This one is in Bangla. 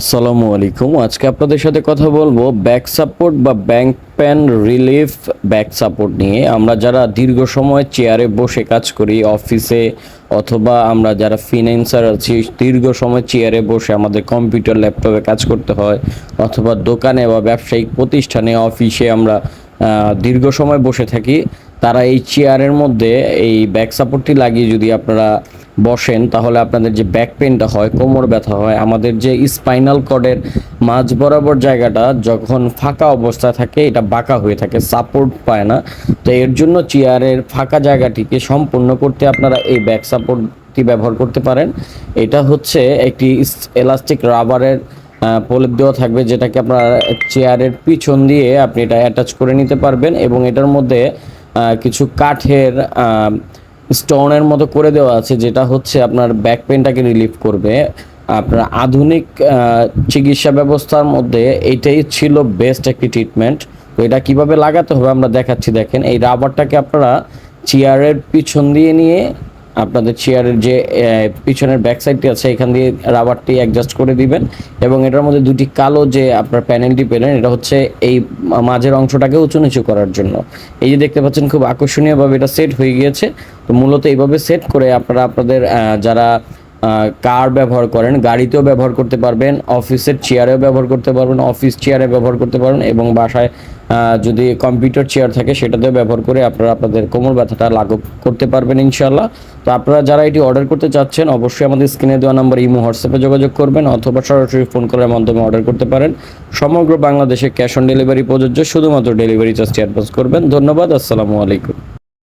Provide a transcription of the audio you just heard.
আসসালামু আলাইকুম। আজকে আপনাদের সাথে কথা বলব ব্যাক সাপোর্ট বা back pain relief back support নিয়ে। আমরা যারা দীর্ঘ সময় চেয়ারে বসে কাজ করি অফিসে অথবা আমরা যারা ফিনান্সার আছি, দীর্ঘ সময় চেয়ারে বসে আমাদের কম্পিউটার ল্যাপটপে কাজ করতে হয় অথবা দোকানে বা ব্যবসায়িক প্রতিষ্ঠানে অফিসে আমরা দীর্ঘ সময় বসে থাকি, তারা এই চেয়ারের মধ্যে এই ব্যাক সাপোর্টটি লাগিয়ে যদি আপনারা বসেন, তাহলে আপনাদের যে ব্যাক পেনটা হয়, কোমর ব্যথা হয়, আমাদের যে স্পাইনাল কর্ডের মাঝ বরাবর জায়গাটা যখন ফাঁকা অবস্থায় থাকে, এটা বাঁকা হয়ে থাকে সাপোর্ট পায় না। তো এর জন্য চেয়ারের ফাঁকা জায়গাটিকে সম্পূর্ণ করতে আপনারা এই ব্যাক সাপোর্টটি ব্যবহার করতে পারেন। এটা হচ্ছে একটি এলাস্টিক রাবারের প্রলেপ দেওয়া থাকবে, যেটাকে আপনার চেয়ারের পিছন দিয়ে আপনি এটা অ্যাটাচ করে নিতে পারবেন এবং এটার মধ্যে কিছু কাঠের স্টোনের মতো করে দেওয়া আছে, যেটা হচ্ছে আপনার ব্যাক পেনটাকে রিলিফ করবে। আপনার আধুনিক চিকিৎসা ব্যবস্থার মধ্যে এইটাই ছিল বেস্ট একটি ট্রিটমেন্ট তো এটা কীভাবে লাগাতে হবে আমরা দেখাচ্ছি, দেখেন। এই রাবারটাকে আপনারা চেয়ারের পিছন দিয়ে নিয়ে আপনাদের চেয়ারের যে পিছনের ব্যাক সাইডটি আছে, এখান দিয়ে রাবারটি অ্যাডজাস্ট করে দিবেন। এবং এটার মধ্যে দুটি কালো যে আপনার প্যানেলটি পেলেন, এটা হচ্ছে এই মাঝের অংশটাকে উঁচু নিচু করার জন্য। এই যে দেখতে পাচ্ছেন, খুব আকর্ষণীয়ভাবে এটা সেট হয়ে গিয়েছে। তো মূলত এইভাবে সেট করে আপনারা আপনাদের যারা কার ব্যবহার করেন, গাড়িতেও ব্যবহার করতে পারবেন অফিসের চেয়ারেও ব্যবহার করতে পারবেন অফিস চেয়ারে ব্যবহার করতে পারবেন এবং বাসায় যদি কম্পিউটার চেয়ার থাকে সেটাতেও ব্যবহার করে আপনারা আপনাদের কোমর ব্যথাটা লাঘব করতে পারবেন ইনশাল্লাহ তো আপনারা যারা এটি অর্ডার করতে চাচ্ছেন, অবশ্যই আমাদের স্ক্রিনে দেওয়া নাম্বার ইমো, হোয়াটসঅ্যাপে যোগাযোগ করবেন অথবা সরাসরি ফোন করার মাধ্যমে অর্ডার করতে পারেন। সমগ্র বাংলাদেশে ক্যাশ অন ডেলিভারি প্রযোজ্য, শুধুমাত্র ডেলিভারি চার্জটি অ্যাডভান্স করবেন। ধন্যবাদ, আসসালামু আলাইকুম।